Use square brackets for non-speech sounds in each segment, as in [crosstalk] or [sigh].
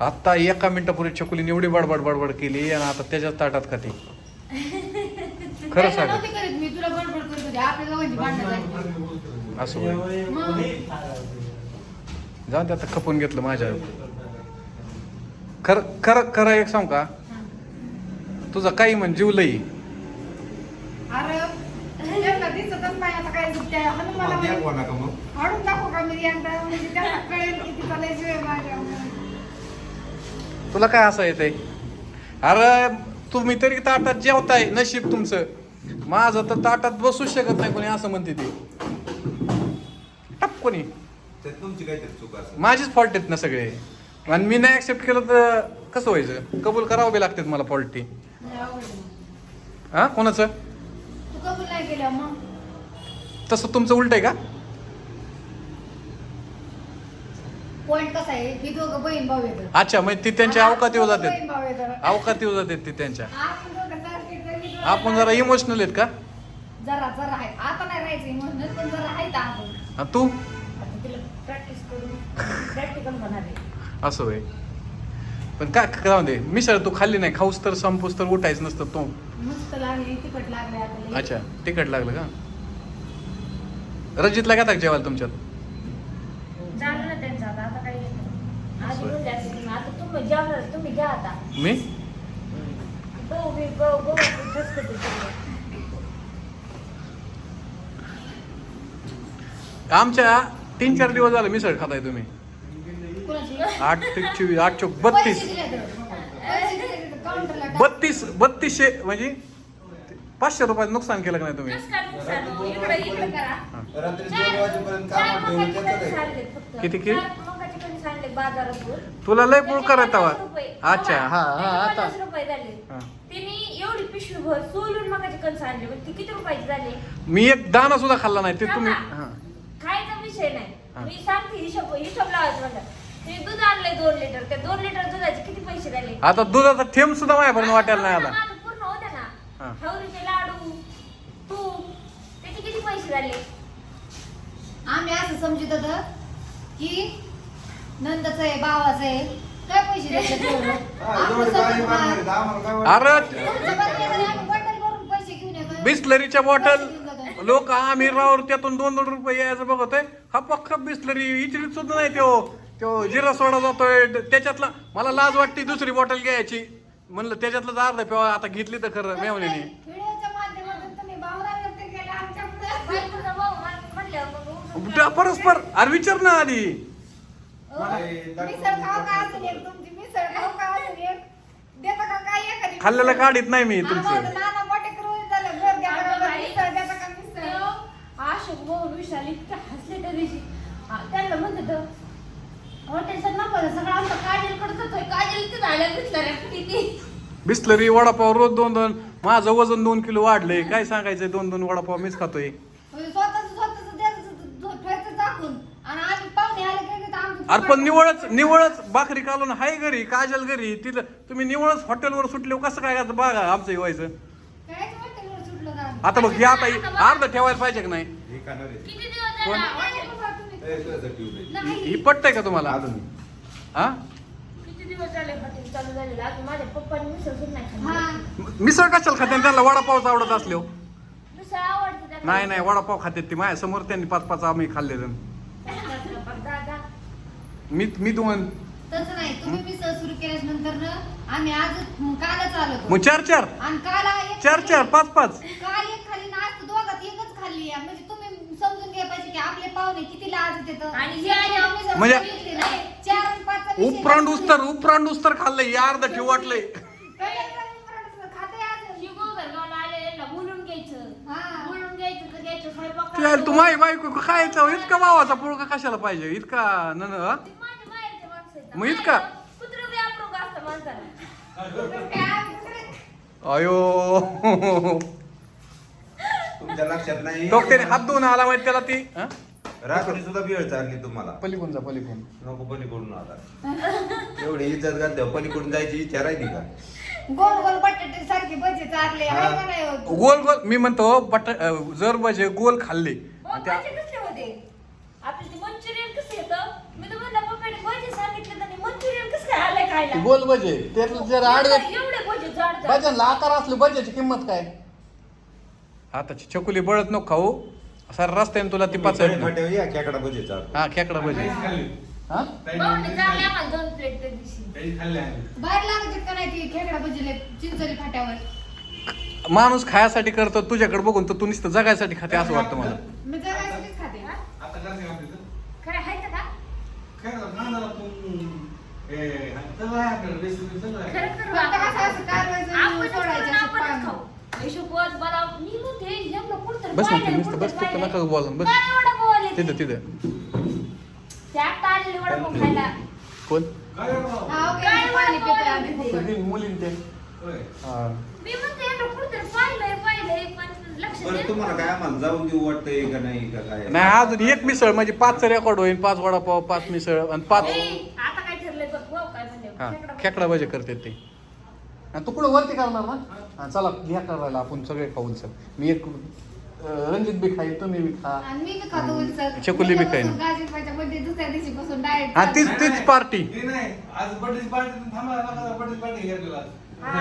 आता एका मिनिटापूर्वी चकुलीने एवढी बडबड बडबड केली आणि आता त्याच्याच ताटात खाते. [laughs] खरं सांग. नव्हती करीत मी. तुला बडबड करत होते. आपल्या दोघांची भांडणं झाली. असं होय. जाऊन ते आता खपून घेतलं माझ्या खरं खरं खरं एक सांग का? तुझा काही म्हण जीव लई. अरे त्यांना दिसतच नाही आता काय सुट्ट्या आहे. माहित- दाखव का मी एकदा म्हणजे त्यांना कळेल किती चालायची माझ्या तुला काय असं येतंय? अरे तुम्ही तरी ताटात जेवताय नशीब तुमचं. माझं तर ताटात बसूच शकत नाही कोणी असं म्हणते ते. टप कोणी. तुमची चूक माझीच फॉल्ट आहेत ना सगळे. आणि मी नाही ऍक्सेप्ट केलं तर कसं व्हायचं? कबूल करावं बी लागतात मला फॉल्टी हा कोणाचं? तू कबूल नाही केलं मग? तसं तुमचं उलट आहे का? पॉइंट कसा आहे? ही दोघं बहीण भाऊ येतात अच्छा मग ती त्यांच्या अवकात येऊ जातात बहीण भाऊ येतात अवकात येऊ जातात ती त्यांच्या. आपण दोघं सारखे तरी दोघं आपण जरा इमोशनल आहेत का? जरा जरा आहे. आता नाही राहायचं म्हणून पण जरा आहे आपण. हा, तू? आता तिला प्रॅक्टिस करून प्रॅक्टिकल होणार आहे. असं होय. पण काय काय जाऊ दे. मिसळ तू खाल्ली नाही. खाऊस तर संपूस तर उठायचं नसतं तो. मस्त लागली तिखट लागले आता लई. अच्छा तिखट लागलं का? रजितला घेता का जेवायला तुमच्यात झालं ना त्यांचं आता आता काही नाही. आधी बोलले असते तुम्ही आता तुम्ही जेवणार तुम्ही घ्या आता मी गहू बी गहू गहू ठसकते सगळं. आमच्या तीन चार दिवस झाले मिसळ खाताय तुम्ही? आठ ते चोवीस आठ पैसे बत्तीस. बत्तीस बत्तीसशे म्हणजे पाचशे रुपयाचं नुकसान केलं का नाही तुम्ही हो? किती किती? आणले बाजारातून तुला लय पुळ त्याचे करत रुपये. अच्छा हा हा त्याचे आता पन्नास रुपये झाले. हा. त्यांनी एवढी पिशवी भर सोलून मकाचे कणस आणले मग ते किती रुपयाचे झाले? मी एक दाना सुद्धा खाल्ला नाही ते तुम्ही. हा. खायचा विषय हा. नाही मी सांगते हिशोब हिशोब लावायचं मला ते दूध आणलंय दोन लिटर. त्या दोन लिटर दुधाचे किती पैसे झाले? आता दुधाचा थेंब सुद्धा माझ्यापर्यंत वाटायला नाही आला. माझं पूर्ण होते हा. ना हवरीचे लाडू तूप त्याचे किती पैसे झाले? आम्ही असं समजत होतं की नंदचं आहे भावाचं आहे काय पैसे द्यायचे तेवढं? आपलं एवढे सगळं बारीक महाग. बारीक आम्हाला काय वाटतं? अरे तुमचं बघितलं तरी आम्ही बंडल भरून पैसे घेऊन येतो. बिस्लरीच्या बॉटल. लोक आम्ही रावर त्यातून दोन दोन रुपये यायचं बघतोय हा पक्क बिस्लरी इचरीत सुद्धा नाही तो तो जिरा सोडा जातोय त्याच्यातला मला लाज वाटते दुसरी बॉटल घ्यायची म्हणलं त्याच्यातलं अर्धा पेवा आता घेतली तर खरं मेवण्याने व्हिडिओच्या माध्यमातून तुम्ही भावना व्यक्त केल्या आमच्या पुढे. बायकोचा भाऊ म्हण- म्हणल्यावर मग उठून उलटा परस्पर अरे विचार ना आधी मिसळ खाऊ का अजून एक तुमची? मिसळ खाऊ का अजून एक? देता का काय एखादी? खाल्लेलं? काढीत नाही मी तुमचं. तर नाना मोठे करून झालं घर द्या का अगं घर, बाई, मिसळ देता का मिसळ? तेव्हा अशोक भाऊ विशाल इतके हसले त्या दिवशी. आ, त्यांना म्हणत होतं हॉटेलचा नंबर सगळं आमचा काजलकडे जातोय काजल इथे झाल्या दिसला रे किती बिस्लरी वडापाव रोज दोन दोन माझं वजन दोन किलो वाढलंय. काय सांगायचंय दोन दोन वडापाव मीच खातोय म्हणजे स्वतःच स्वतःच द्यायचं धो- ठेवायचं टाकून आणि आम्ही पाहुणे आले की लगेच आमचं अरे पण निवळच निवळच भाकरी कालून हाय घरी काजल घरी तिथं तुम्ही निवळच हॉटेलवर सुटले कसं काय करायचं बघा आमचं हे व्हायचं काय सुटलं? आता बघ हे आता हे अर्ध ठेवायला पाहिजे का नाही हे खाणार आहे. किती दिवस कोण? झाला नाही, बाबा, तुम्ही- ए, तुझ्यासाठी उभे. नाही. ही पटतंय का तुम्हाला आलो मी. हा किती दिवस झाले हॉटेल चालू झालेलं अजून माझ्या पप्पांनी मिसळ सुद्धा नाही खाल्ली हा. मिसळ कशाला खाते त्यांना वडापावच आवडत असले हो. मिसळ आवडते त्यांना. नाही नाही वडापाव खाते ती माझ्यासमोर त्यांनी पाच पाच आम्ही खाल्लेलं दादा मी मी दोन तसं नाही तुम्ही मिसळ सुरू केल्याच्यानंतर आम्ही आज कालच आलो होतो. मग चार चार आणि काल एक चार चार. पाच पाच काल एक खाल्ली ना आज दोघात एकच खाल्ली आहे. म्हणजे तुम्ही समजून घ्या पाहिजे की आपले पाहुणे किती लाज येतात आणि जे आले आम्ही म्हणजे- नाही. चार आणि पाचचा विषय उपरांड. उस्तर उपरांड उस्तर खाल्लंय या अर्ध ठेव वाटलंय काय काय उपरांड खाते आज. शिगो घरगावला आले यांना बोलून घ्यायचं हा. बोलून घ्यायचं तर घ्यायचं स्वयंपाक तू यार, तू माही बायको खायचं इतका भावाचा पुळका कशाला पाहिजे? इतका न हा? मग इतका? अयो. तुमच्या लक्षात नाही? त्याने हात धुवून आला माहिती त्याला ती हा? रात्री सुद्धा वेळ चालली तुम्हाला. पलीकडून जा पलीकडून. नको पलीकडून आता. एवढी इज्जत घालते पलीकडून जायची इच्छा राहिली का? गोल गोल बटाटे सारखे भजे चारले हा. हाय का नाही होत? गोल गोल मी म्हणतो बट जर भजे गोल खाल्ले मग आणि त्या भाजी कसले होते? आपले ते मंचुरियन कसं येतं मी तर म्हणलं पप्पाने भाजी सांगितलं त्यांनी मंचुरियन कसं काय आलंय जायला ती गोल भजे त्यातलं जर आडवे एवढे भजे. भजनला आकार असले भज्याची किंमत काय? आताची चकुली बळत नको खाऊ. सारा रस्त्याने तुला ती फाट्यावर या खेकडा भजी हा खेकडा भजे. हा? भाऊने चारले आम्हाला दोन प्लेट त्या दिवशी बाहेर लागत का नाही ती खेकडा भजीले चिंचोली फाट्यावर? माणूस खायासाठी करतो तुझ्याकडे बघून तर तू नुसतं जगायसाठी खाते असं वाटतं मला. मी जगायसाठीच खाते. खरं आहे का खरं खरं. फक्त कसं असं कारवायचं, आपणच सोडायचं, करून असं आपणच पाळणं. खाऊ. हिशोबात मला मी म्हणते, ह्यांना कुठंतरी बस ना पाहिलंय, नुसतं बस तू नका. बोला बस. ते? तिथं तिथं. वडापाव खायला. कोण? हा, ओके, काय मी पाणी वडापाव पिते आले आधी. ते? मुलीन ते हा. मी म्हणते, ह्यांना कुठंतरी पाहिलंय, पाहिलंय, पण लक्ष बरं देत तुम्हाला काय आम्हाला जाऊन देऊ वाटतंय का नाही का काय? नाही अजून एक मिसळ म्हणजे पाच रेकॉर्ड होईल पाच वडापाव पाच मिसळ आणि पाच ए, आता काय ठरलंय बघ भाऊ काय म्हणले? हा खेकडा खेकडा भजे करते ते. आणि तू पुढे वरती करणार ना? हा चला घ्या करायला आपण सगळे खाऊन सर मी एक अं, रणजित बी खाईल तुम्ही बी खा. आणि मी बी खातो उलसर. चकुली बी खाईन. उद्यापासून गाजीबाईच्या birthday दुसऱ्या दिवशीपासून diet हा तीच. तीच पार्टी आज बर्थडे पार्टी थांबा नका बर्थडे पार्टी घेतलेला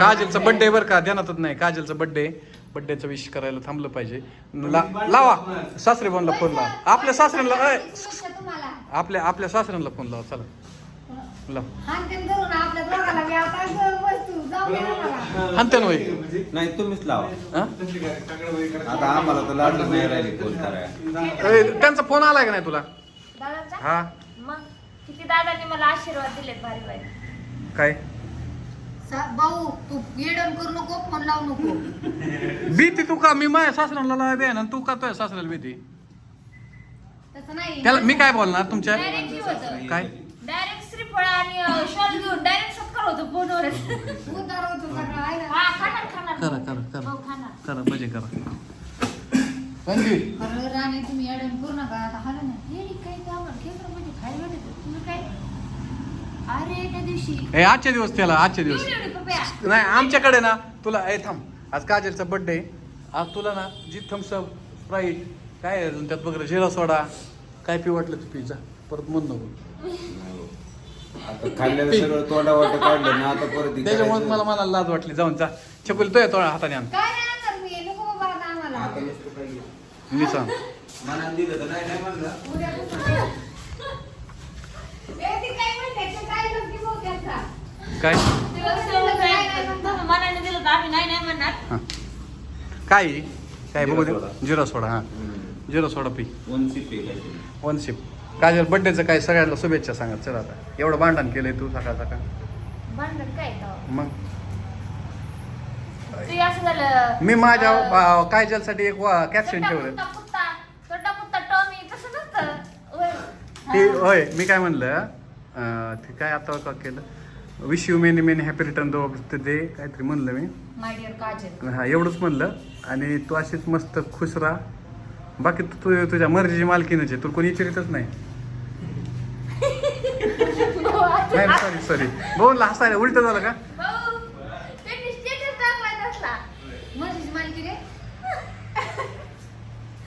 काजलचा बर्थडे बरं का? ध्यानातच नाही. काजलचा बर्थडे बर्थडेचा विश करायला थांबलं पाहिजे. ला- लावा. सासरे फोनला फोन लावा. आपल्या सासऱ्यांना अय, तुमच्या तुम्हाला. आपल्या आपल्या सासऱ्यांना फोन लावा. चला. लाव. धरून आपल्या दोघाला बी आता हाणते ना होय. नाही तुम्हीच लावा. हा? आता आम्हाला तर लाडच नाही राहिले फोन करायला अय, त्यांचा फोन आलाय का नाही तुला? दादाचा? हा. मग किती दादांनी मला आशीर्वाद दिलेत भारी भारी. काय? सा- भाऊ तू येडण करू नको फोन लावू नको. भीती तू का? मी माझ्या बे ना तू का तुझ्या सासऱ्याला भीती? तसं नाही. त्याला मी काय बोलणार तुमच्या? डायरेक्ट जीव होतं. काय? डायरेक्ट श्रीफळ आणि होतो फोनवर उतार होतो. सगळं आहे ना हा खाणार खाणार. करा करा करा. भाऊ खाणार. करा भजे करा. रणजित अरे राणी तुम्ही येडण करू नका आता हालू ना. हे खेकडं म्हणजे खायला भेटत तुम्ही काय? अरे त्या दिवशी. हे आजचे दिवस त्याला आजचे दिवस. एवढी एवढी पप्या नाही आमच्याकडे ना तुला ए थांब. आज काजलचा बर्थडे आज तुला ना जी थम्सअप स्प्राईट काय आहे अजून त्यात वगैरे जिरा सोडा. काय पी वाटलं तू पिझ्झा परत म्हण नको आता खाल्लेलं सगळं तोंडा वाटत काढलं ना आता परत त्याच्यामुळे. मला मला लाज वाटली. जाऊन जा. छकुल तो येतो हाताने आण. काय नाही आणणार मी. नको बाबा आता आम्हाला. आता नुसतं पाहिजे. मी सांग. मनात दिलं तर नाही नाही म्हणलं. उद्यापासून ए, ती काय म्हणते? ते काय नक्की भाऊ त्यांचा काय? मनाने दिलं तर आम्ही नाही नाही म्हणणार. हा. काय? काय बघू दे. जिरा सोडा. हा. हम्म. जिरा सोडा पी. वन सीट पे काहीतरी वन शिप काजल बर्थडेचं काय सगळ्यांना शुभेच्छा सांगा चला आता. एवढं भांडण केलंय तू सकाळ सकाळ. भांडण काय तेव्हा? मग? ते असं झालं मी माझ्या अं, बा- काजलसाठी एक कॅप्शन ठेवलं. कुत्ता कुत्ता, चड्डा कुत्ता टॉमी तसं नसतं होय. ते होय मी काय म्हणलं अं, ते काय आता का केलं? Wish you many many happy return दो ते काहीतरी म्हणलं मी. माय डिअर काजल. हा एवढंच म्हणलं. आणि तू अशीच मस्त खुश राहा. बाकी तू तू- तुझ्या मर्जीची मालकीनच आहे तुला कोणी विचारितच नाही. नाही सॉरी सॉरी बोल हसायला उलट झालं का? रे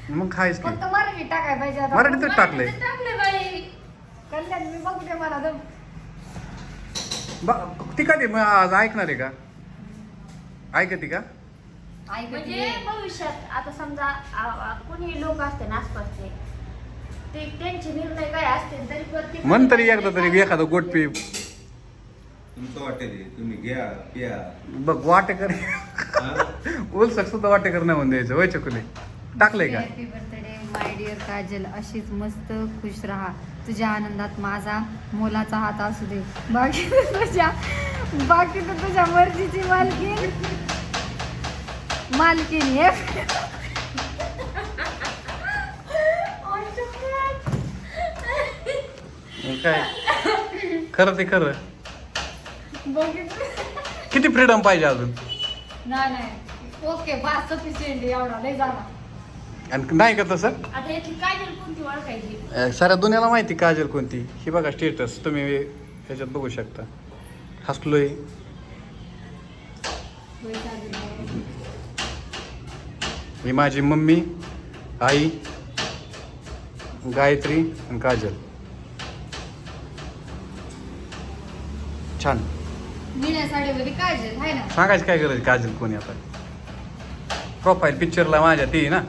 मग खायच की. मराठी टाकाय पाहिजे आता मराठीतच टाकलंय. कल्याण मी बघू दे मला तर ती कधी मग आज ऐकणार आहे का? ऐकते का? म्हणजे भविष्यात आता समजा कोणी लोक असते ना आसपासचे ते त्यांचे निर्णय काय असतील तरी प्रत्येक म्हण तरी एकदा तरी एखादं गोट पे तुमचं वाटेल तुम्ही घ्या प्या. बघ वाटेकर? उलसक सुद्धा वाटेकर नाही म्हणून द्यायचं वय चकुले टाकलंय का? Happy birthday my dear Kajal. अशीच मस्त खुश राहा. तुझ्या आनंदात माझा मोलाचा हात असू दे. बाकी तर तुझ्या बाकी तर तुझ्या मर्जीची मालकीन मालकीन हे. काय? खरं ते खरं. किती फ्रीडम पाहिजे अजून? नाही नाही. ओके बास सफिशियंट एवढा. लय झाला. आणि नाही का तसं? आता याची काजल कोणती ओळखायची? अं, साऱ्या दुनियाला माहिती काजल कोणती. ही बघा स्टेटस तुम्ही ह्याच्यात बघू शकता. हसलोय. ही माझी मम्मी आई गायत्री आणि काजल. छान. निळ्या साडीमध्ये काजल आहे ना? सांगायची काय गरज काजल कोणी आता? प्रोफाईल पिक्चरला माझ्या ती ना?